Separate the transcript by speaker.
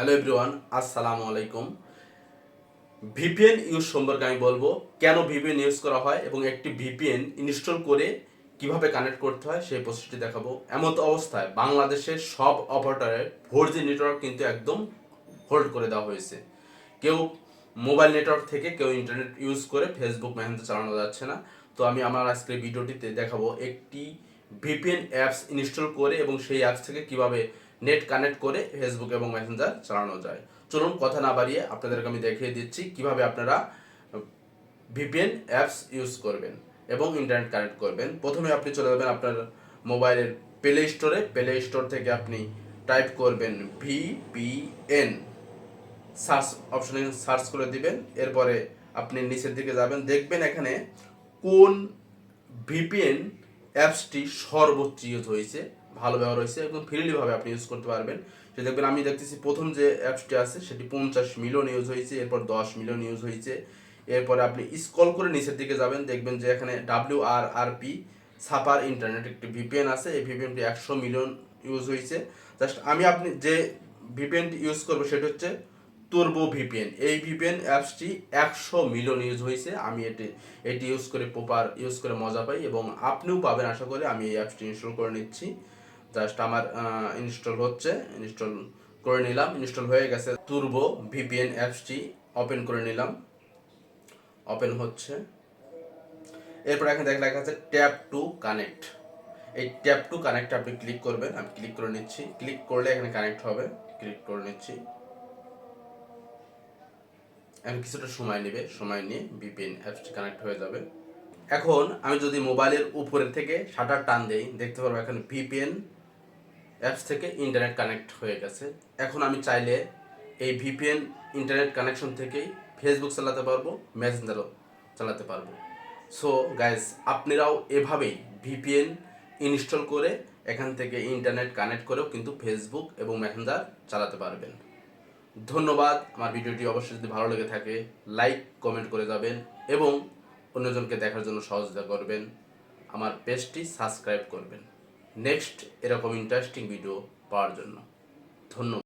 Speaker 1: Hello everyone আসসালামু আলাইকুম VPN use সম্পর্কে আমি বলব, কেন ভিপিএন ইউজ করা হয় এবং একটি ভিপিএন ইনস্টল করে কীভাবে কানেক্ট করতে হয় সেই প্রসেসটি দেখাবো। এমত অবস্থায় বাংলাদেশের সব অপারেটরের ফোর জি নেটওয়ার্ক কিন্তু একদম হোল্ড করে দেওয়া হয়েছে। কেউ মোবাইল নেটওয়ার্ক থেকে কেউ ইন্টারনেট ইউজ করে ফেসবুক মেহেন্দ্র চালানো যাচ্ছে না। তো আমি আমার আজকের ভিডিওটিতে দেখাবো একটি ভিপিএন অ্যাপস ইনস্টল করে এবং সেই অ্যাপস থেকে কীভাবে নেট কানেক্ট করে ফেসবুক এবং মেসেঞ্জার চালানো যায়। চলুন কথা না বাড়িয়ে আপনাদেরকে আমি দেখিয়ে দিচ্ছি কীভাবে আপনারা ভিপিএন অ্যাপস ইউজ করবেন এবং ইন্টারনেট কানেক্ট করবেন। প্রথমে আপনি চলে যাবেন আপনার মোবাইলের প্লে স্টোরে প্লে স্টোর থেকে আপনি টাইপ করবেন ভিপিএন সার্চ অপশনে সার্চ করে দিবেন। এরপরে আপনি নিচের দিকে যাবেন। দেখবেন এখানে কোন ভিপিএন অ্যাপসটি সর্বোচ্চ ইউজ হয়েছে। ভালো ব্যবহার হয়েছে, একদম ফ্রিলিভাবে আপনি ইউজ করতে পারবেন। সে দেখবেন আমি দেখতেছি প্রথম যে অ্যাপসটি আছে, সেটি পঞ্চাশ মিলিয়ন ইউজ হয়েছে, এরপর দশ মিলিয়ন ইউজ হয়েছে। এরপরে আপনি স্কল করে নিচের দিকে যাবেন, দেখবেন যে এখানে W R R P super internet একটি ভিপিএন আছে, এই ভিপিএনটি একশো মিলিয়ন ইউজ হয়েছে। জাস্ট আমি আপনি যে ভিপিএনটি ইউজ করব, সেটা হচ্ছে তুর্বো ভিপিএন এই ভিপিএন অ্যাপসটি একশো মিলিয়ন ইউজ হয়েছে। আমি এটি এটি ইউজ করে প্রপার ইউজ করে মজা পাই এবং আপনিও পাবেন, আশা করি আমি এই অ্যাপসটি ইনস্টল করে নিচ্ছি। জাস্ট আমার ইনস্টল হচ্ছে ইনস্টল করে নিলাম ইনস্টল হয়ে গেছে তুর্বো ভিপিএন অ্যাপসটি ওপেন করে নিলাম। ওপেন হচ্ছে। এরপর এখানে দেখা লেখা আছে ট্যাপ টু কানেক্ট এই ট্যাপ টু কানেক্ট আপনি ক্লিক করবেন, আমি ক্লিক করে নিচ্ছি। ক্লিক করলে এখানে কানেক্ট হবে ক্লিক করে নিচ্ছি। এখন কিছুটা সময় নেবে, সময় নিয়ে ভিপিএন অ্যাপসটি কানেক্ট হয়ে যাবে। এখন আমি যদি মোবাইলের উপরের থেকে শাটার টান দেই, দেখতে পারব এখানে ভিপিএন অ্যাপস থেকে ইন্টারনেট কানেক্ট হয়ে গেছে। এখন আমি চাইলে এই ভিপিএন ইন্টারনেট কানেকশন থেকেই ফেসবুক চালাতে পারব মেসেঞ্জারও চালাতে পারব। সো গাইজ আপনারাও এভাবেই ভিপিএন ইনস্টল করে এখান থেকে ইন্টারনেট কানেক্ট করেও কিন্তু ফেসবুক এবং মেসেঞ্জার চালাতে পারবেন। ধন্যবাদ। আমার ভিডিওটি অবশ্যই যদি ভালো লেগে থাকে লাইক কমেন্ট করে যাবেন এবং অন্যজনকে দেখার জন্য সহযোগিতা করবেন। আমার পেজটি সাবস্ক্রাইব করবেন। নেক্সট এরকম ইন্টারেস্টিং ভিডিও পাওয়ার জন্য। ধন্যবাদ।